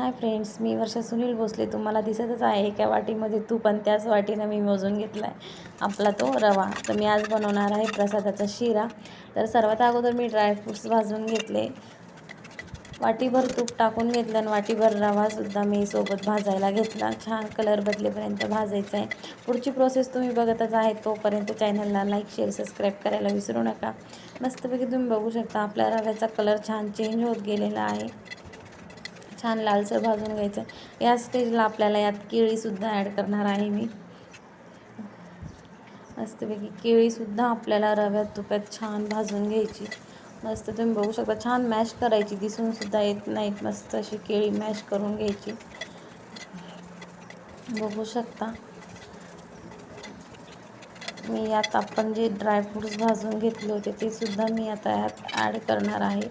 हाय friends मी वर्षा सुनील भोसले. तुम्हाला दिसतच आहे एका वाटीमध्ये तूप आणि त्याच वाटीनं मी मोजून घेतला आहे आपला तो रवा. तर मी आज बनवणार आहे प्रसादाचा शिरा. तर सर्वात अगोदर मी ड्रायफ्रूट्स भाजून घेतले. वाटीभर तूप टाकून घेतलं आणि वाटीभर रवासुद्धा मी सोबत भाजायला घेतला. छान कलर बदलेपर्यंत भाजायचा आहे. पुढची प्रोसेस तुम्ही बघतच आहे तोपर्यंत चॅनलला लाईक शेअर सबस्क्राईब करायला विसरू नका. मस्तपैकी तुम्ही बघू शकता आपल्या रव्याचा कलर छान चेंज होत गेलेला आहे. छान लालसर भाजून घ्यायचं. या स्टेजला आपल्याला यात केळीसुद्धा ॲड करणार आहे मी. मस्तपैकी केळीसुद्धा आपल्याला रव्यात तुप्यात छान भाजून घ्यायची. मस्त तुम्ही बघू शकता छान मॅश करायची. दिसूनसुद्धा येत नाहीत मस्त अशी केळी मॅश करून घ्यायची. बघू शकता. मी यात आपण जे ड्रायफ्रूट्स भाजून घेतले होते ते सुद्धा मी आता यात ॲड करणार आहे.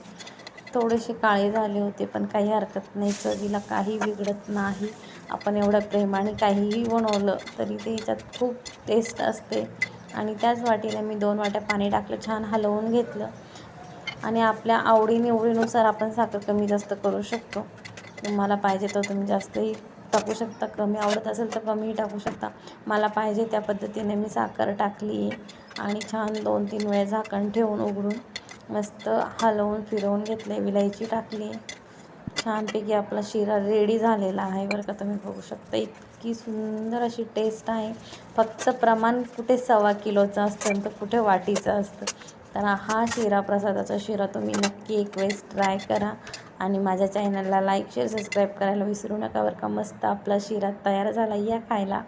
थोडेसे काळे झाले होते पण काही हरकत नाही. चवीला काही बिघडत नाही. आपण एवढ्या प्रेमाने काहीही बनवलं तरी ते याच्यात खूप टेस्ट असते. आणि त्याच वाटीने मी दोन वाट्या पाणी टाकलं छान हलवून घेतलं. आणि आपल्या आवडीनिवडीनुसार आपण साखर कमी जास्त करू शकतो. तुम्हाला पाहिजे तर तुम्ही जास्तही टाकू शकता. कमी आवडत असेल तर कमीही टाकू शकता. मला पाहिजे त्या पद्धतीने मी साखर टाकली आहे आणि छान दोन तीन वेळा झाकण ठेवून उघडून मस्त हलवून फिरवून घेतले विलायची टाकली. छानपैकी आपला शिरा रेडी झालेला आहे बरं का. तुम्ही बघू शकता इतकी सुंदर अशी टेस्ट आहे. फक्त प्रमाण कुठे सव्वा किलोचं असतं तर कुठे वाटीचं असतं. तर हा शिरा प्रसादाचा शिरा तुम्ही नक्की एक वेळेस ट्राय करा. आणि माझ्या चॅनलला लाईक शेअर सबस्क्राईब करायला विसरू नका बरं का. मस्त आपला शिरा तयार झाला या खायला.